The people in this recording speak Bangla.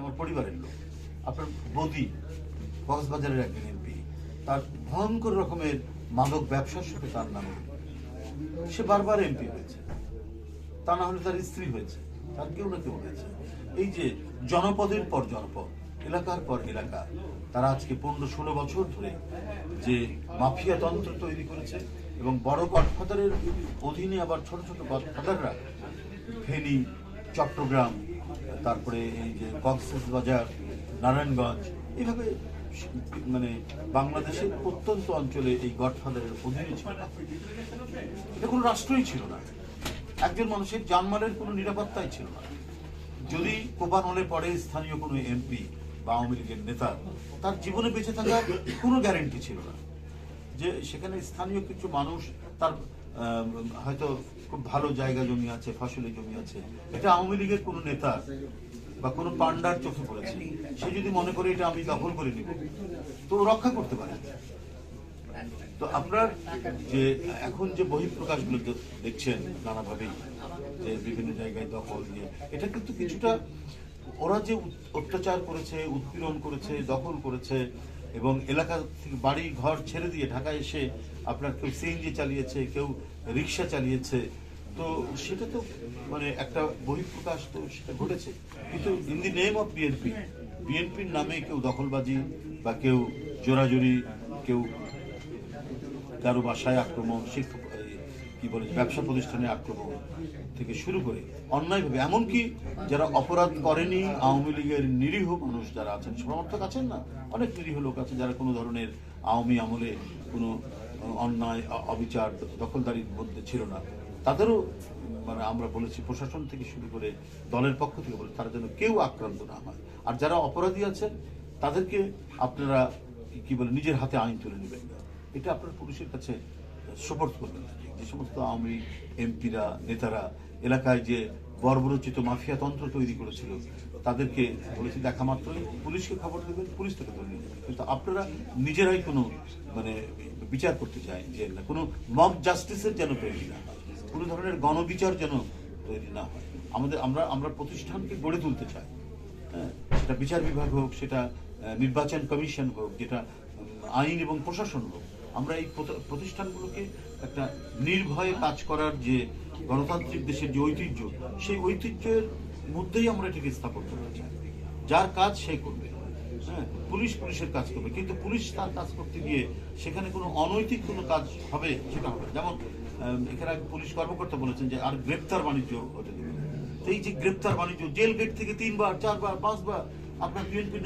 আমার পরিবারের লোক, আপনার বদি, কক্সবাজারের একজন এমপি, তার ভয়ঙ্কর রকমের মাদক ব্যবসার সাথে তার নামে সে বারবার এমপি হয়েছে। তা না হলে তার স্ত্রী হয়েছে, তার কেউ না কেউ হয়েছে। এই যে জনপদের পর জনপদ, এলাকার পর এলাকা, তারা আজকে পনেরো ষোলো বছর ধরে যে মাফিয়া তন্ত্র তৈরি করেছে এবং বড় গডফাদারের অধীনে আবার ছোট ছোট গডফাদাররা ফেনী, চট্টগ্রাম তারপরে এই যে কক্সবাজার নারায়ণগঞ্জ, এইভাবে মানে বাংলাদেশের প্রত্যন্ত অঞ্চলে এই গডফাদারের অধীনে ছিল। এটা কোনো রাষ্ট্রই ছিল না। একজন মানুষের জানমালের কোনো নিরাপত্তাই ছিল না। যদি কোপান হলে পরে স্থানীয় কোনো এমপি বা আওয়ামী লীগের নেতা তার জীবনে বেঁচে থাকার কোনো গ্যারেন্টি ছিল না। যে সেখানে স্থানীয় কিছু মানুষ তার হয়তো খুব ভালো জায়গা জমি আছে ফসলি জমি আছে। এটা আওয়ামী লীগের কোনো নেতা বা কোনো পান্ডার চোখে পড়েছে। সে যদি মনে করে এটা আমি দখল করে নিব, তো রক্ষা করতে পারে। তো আপনার যে এখন যে বহিঃপ্রকাশগুলো দেখছেন নানাভাবেই যে বিভিন্ন জায়গায় দখল দিয়ে এটা কিন্তু কিছুটা ওরা যে অত্যাচার করেছে, উৎপীড়ন করেছে, দখল করেছে এবং এলাকা থেকে বাড়ি ঘর ছেড়ে দিয়ে ঢাকা এসে আপনার কেউ সিএনজি চালিয়েছে, কেউ রিক্সা চালিয়েছে, তো সেটা তো মানে একটা বহিঃপ্রকাশ তো সেটা ঘটেছে। কিন্তু in the name of BNP বিএনপির নামে কেউ দখলবাজি বা কেউ জোরাজুরি, কেউ কারও বাসায় আক্রমণ, শিক্ষক কি বলে ব্যবসা প্রতিষ্ঠানে আক্রমণ থেকে শুরু করে অন্যায়ভাবে, এমনকি যারা অপরাধ করেনি, আওয়ামী লীগের নিরীহ মানুষ যারা আছেন, সমর্থক আছেন না, অনেক নিরীহ লোক আছে যারা কোনো ধরনের আওয়ামী আমলে কোনো অন্যায় অবিচার, দখলদারির মধ্যে ছিল না। তাদেরও মানে আমরা বলেছি প্রশাসন থেকে শুরু করে দলের পক্ষ থেকে বলে তারা যেন কেউ আক্রান্ত না হয়। আর যারা অপরাধী আছেন, তাদেরকে আপনারা কি বলে, নিজের হাতে আইন তুলে নেবেন এটা আপনার পুলিশের কাছে সোপর্দ করবেন যে সমস্ত আওয়ামী এমপিরা নেতারা এলাকায় যে বর্বরচিত মাফিয়া তন্ত্র তৈরি করেছিল তাদেরকে বলেছি দেখা মাত্রই পুলিশকে খবর দেবেন পুলিশ থেকে ধরে কিন্তু আপনারা নিজেরাই কোনো মানে বিচার করতে চায় যে না। কোনো মব জাস্টিসের যেন তৈরি না হয় কোনো ধরনের গণবিচার যেন তৈরি না হয়। আমাদের আমরা আমরা প্রতিষ্ঠানকে গড়ে তুলতে চাই। হ্যাঁ, সেটা বিচার বিভাগ হোক সেটা নির্বাচন কমিশন হোক যেটা আইন এবং প্রশাসন হোক আমরা এই প্রতিষ্ঠানগুলোকে একটা নির্ভয়ে কাজ করার যে গণতান্ত্রিক দেশের যে ঐতিহ্য, সেই ঐতিহ্যের মধ্যেই আমরা এটাকে স্থাপন করতে চাই। যার কাজ সে করবে। হ্যাঁ পুলিশ পুলিশের কাজ করবে। কিন্তু পুলিশ তার কাজ করতে গিয়ে সেখানে কোনো অনৈতিক কোনো কাজ হবে সেটা হবে যেমন এখানে পুলিশ কর্মকর্তা বলেছেন যে আর গ্রেপ্তার বাণিজ্য হতে দেবে এই যে গ্রেপ্তার বাণিজ্য, জেল গেট থেকে তিনবার, চারবার, পাঁচবার আপনার বিএনপি